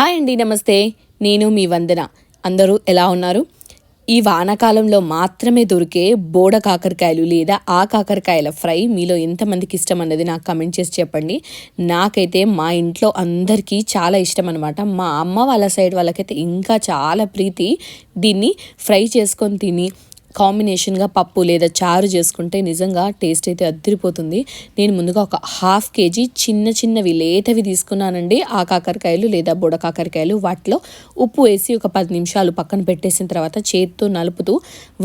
Hi అండి నమస్తే. నేను మీ వందన. అందరూ ఎలా ఉన్నారు? ఈ వానాకాలంలో మాత్రమే దొరికే బోడ కాకరకాయలు లేదా ఆ కాకరకాయల ఫ్రై మీలో ఎంతమందికి ఇష్టం అన్నది నాకు కమెంట్ చేసి చెప్పండి. నాకైతే మా ఇంట్లో అందరికీ చాలా ఇష్టం అనమాట మా అమ్మ వాళ్ళ సైడ్ వాళ్ళకైతే ఇంకా చాలా ప్రీతి దీన్ని ఫ్రై చేసుకొని తిని కాంబినేషన్గా పప్పు లేదా చారు చేసుకుంటే నిజంగా టేస్ట్ అయితే అద్దరిపోతుంది. నేను ముందుగా ఒక హాఫ్ కేజీ చిన్న చిన్నవి లేతవి తీసుకున్నానండి. ఆ కాకరకాయలు లేదా బుడ కాకరకాయలు వాటిలో ఉప్పు వేసి ఒక పది నిమిషాలు పక్కన పెట్టేసిన తర్వాత చేతితో నలుపుతూ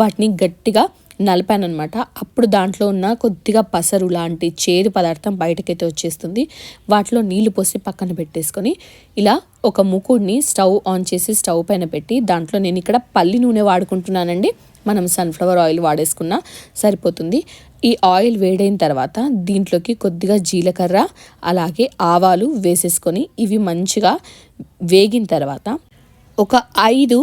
వాటిని గట్టిగా నలిపానమాట అప్పుడు దాంట్లో ఉన్న కొద్దిగా పసరు లాంటి చేదు పదార్థం బయటకైతే వచ్చేస్తుంది. వాటిలో నీళ్ళు పోసి పక్కన పెట్టేసుకొని ఇలా ఒక ముకుడిని స్టవ్ ఆన్ చేసి స్టవ్ పైన పెట్టి దాంట్లో నేను ఇక్కడ పల్లి నూనె వాడుకుంటున్నానండి. మనం సన్ఫ్లవర్ ఆయిల్ వాడేసుకున్నా సరిపోతుంది. ఈ ఆయిల్ వేడైన తర్వాత దీంట్లోకి కొద్దిగా జీలకర్ర అలాగే ఆవాలు వేసేసుకొని ఇవి మంచిగా వేగిన తర్వాత ఒక ఐదు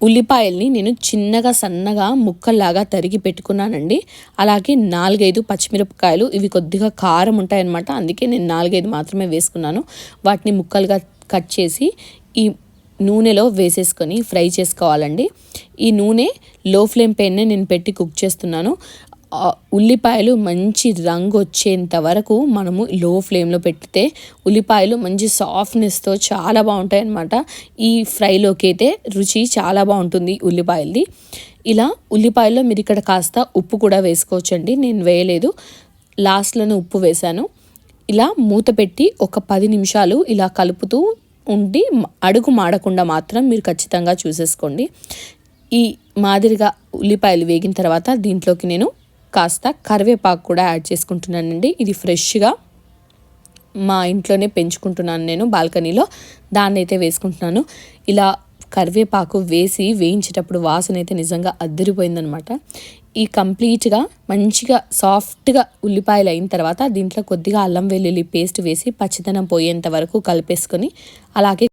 ఉల్లిపాయల్ని నేను చిన్నగా సన్నగా ముక్కల్లాగా తరిగి పెట్టుకున్నానండి. అలాగే నాలుగైదు పచ్చిమిరపకాయలు ఇవి కొద్దిగా కారం ఉంటాయన్నమాట. అందుకే నేను నాలుగైదు మాత్రమే వేసుకున్నాను. వాటిని ముక్కలుగా కట్ చేసి ఈ నూనెలో వేసేసుకొని ఫ్రై చేసుకోవాలండి. ఈ నూనె లో ఫ్లేమ్ పైన నేను పెట్టి కుక్ చేస్తున్నాను. ఉల్లిపాయలు మంచి రంగు వచ్చేంత వరకు మనము లో ఫ్లేమ్లో పెడితే ఉల్లిపాయలు మంచి సాఫ్ట్నెస్తో చాలా బాగుంటాయి అన్నమాట ఈ ఫ్రైలోకి అయితే రుచి చాలా బాగుంటుంది ఉల్లిపాయలది. ఇలా ఉల్లిపాయల్లో మీరు ఇక్కడ కాస్త ఉప్పు కూడా వేసుకోవచ్చండి. నేను వేయలేదు. లాస్ట్లోనే ఉప్పు వేశాను. ఇలా మూత పెట్టి ఒక పది నిమిషాలు ఇలా కలుపుతూ ఉండి అడుగు మాడకుండా మాత్రం మీరు ఖచ్చితంగా చూసేసుకోండి. ఈ మాదిరిగా ఉల్లిపాయలు వేగిన తర్వాత దీంట్లోకి నేను కాస్త కరివేపాకు కూడా యాడ్ చేసుకుంటున్నానండి. ఇది ఫ్రెష్గా మా ఇంట్లోనే పెంచుకుంటున్నాను నేను బాల్కనీలో. దాన్ని అయితే వేసుకుంటున్నాను. ఇలా కరివేపాకు వేసి వేయించేటప్పుడు వాసన అయితే నిజంగా అద్దరిపోయిందనమాట. ఈ కంప్లీట్గా మంచిగా సాఫ్ట్గా ఉల్లిపాయలు అయిన తర్వాత దీంట్లో కొద్దిగా అల్లం వెల్లుల్లి పేస్ట్ వేసి పచ్చిదనం పోయేంత వరకు కలిపేసుకొని అలాగే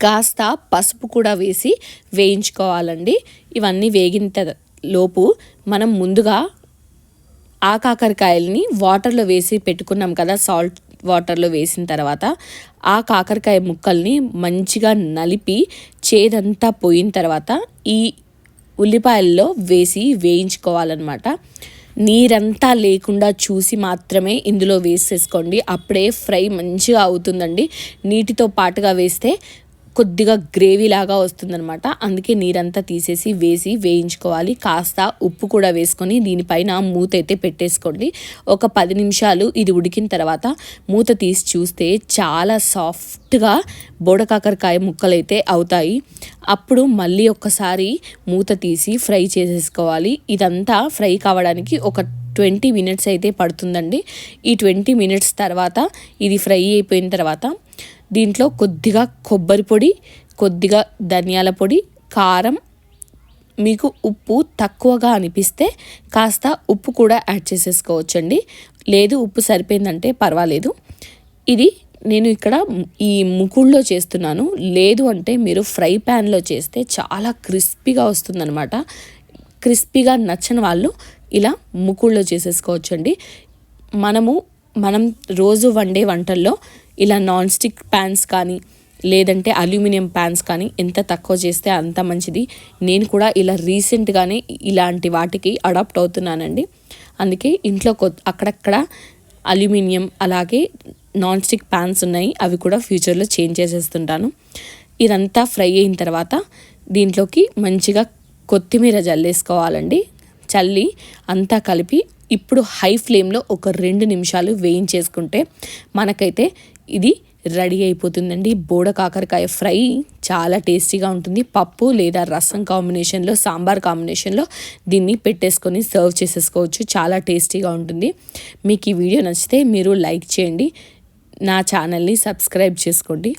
కాస్త పసుపు కూడా వేసి వేయించుకోవాలండి. ఇవన్నీ వేగిన లోపు మనం ముందుగా ఆ కాకరకాయలని వాటర్లో వేసి పెట్టుకున్నాం కదా సాల్ట్ వాటర్లో వేసిన తర్వాత ఆ కాకరకాయ ముక్కల్ని మంచిగా నలిపి చేదంతా పోయిన తర్వాత ఈ ఉల్లిపాయల్లో వేసి వేయించుకోవాలన్నమాట. నీరంతా లేకుండా చూసి మాత్రమే ఇందులో వేసేసుకోండి. అప్పుడే ఫ్రై మంచిగా అవుతుందండి. నీటితో పాటుగా వేస్తే కొద్దిగా గ్రేవీ లాగా వస్తుందనమాట అందుకే నీరంతా తీసేసి వేసి వేయించుకోవాలి. కాస్త ఉప్పు కూడా వేసుకొని దీనిపైన మూత అయితే పెట్టేసుకోండి. ఒక పది నిమిషాలు ఇది ఉడికిన తర్వాత మూత తీసి చూస్తే చాలా సాఫ్ట్గా బోడకాకరకాయ ముక్కలైతే అవుతాయి. అప్పుడు మళ్ళీ ఒక్కసారి మూత తీసి ఫ్రై చేసేసుకోవాలి. ఇదంతా ఫ్రై కావడానికి ఒక ట్వంటీ మినిట్స్ అయితే పడుతుందండి. ఈ ట్వంటీ మినిట్స్ తర్వాత ఇది ఫ్రై అయిపోయిన తర్వాత దీంట్లో కొద్దిగా కొబ్బరి పొడి కొద్దిగా ధనియాల పొడి కారం. మీకు ఉప్పు తక్కువగా అనిపిస్తే కాస్త ఉప్పు కూడా యాడ్ చేసేసుకోవచ్చండి. లేదు ఉప్పు సరిపోయిందంటే పర్వాలేదు. ఇది నేను ఇక్కడ ఈ ముకుళ్ళలో చేస్తున్నాను. లేదు అంటే మీరు ఫ్రై ప్యాన్లో చేస్తే చాలా క్రిస్పీగా వస్తుందనమాట క్రిస్పీగా నచ్చని వాళ్ళు ఇలా ముకుళ్ళలో చేసేసుకోవచ్చండి. మనము మనం రోజు వండే వంటల్లో ఇలా నాన్ స్టిక్ ప్యాన్స్ కానీ లేదంటే అల్యూమినియం ప్యాన్స్ కానీ ఎంత తక్కువ చేస్తే అంత మంచిది. నేను కూడా ఇలా రీసెంట్గానే ఇలాంటి వాటికి అడాప్ట్ అవుతున్నానండి. అందుకే ఇంట్లో కొ అక్కడక్కడ అల్యూమినియం అలాగే నాన్ స్టిక్ ప్యాన్స్ ఉన్నాయి. అవి కూడా ఫ్యూచర్లో చేంజ్ చేసేస్తుంటాను. ఇదంతా ఫ్రై అయిన తర్వాత దీంట్లోకి మంచిగా కొత్తిమీర జల్లేసుకోవాలండి. చల్లి అంతా కలిపి ఇప్పుడు హై ఫ్లేమ్లో ఒక రెండు నిమిషాలు వేయించేసుకుంటే మనకైతే ఇది రెడీ అయిపోతుందండి. బోడ కాకరకాయ ఫ్రై చాలా టేస్టీగా ఉంటుంది. పప్పు లేదా రసం కాంబినేషన్లో సాంబార్ కాంబినేషన్లో దీన్ని పెట్టేసుకొని సర్వ్ చేసేసుకోవచ్చు. చాలా టేస్టీగా ఉంటుంది. మీకు ఈ వీడియో నచ్చితే మీరు లైక్ చేయండి. నా ఛానల్ని సబ్స్క్రైబ్ చేసుకోండి.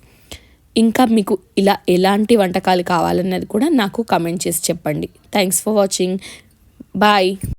ఇంకా మీకు ఇలా ఎలాంటి వంటకాలు కావాలన్నది కూడా నాకు కమెంట్ చేసి చెప్పండి. Thanks for watching. బాయ్.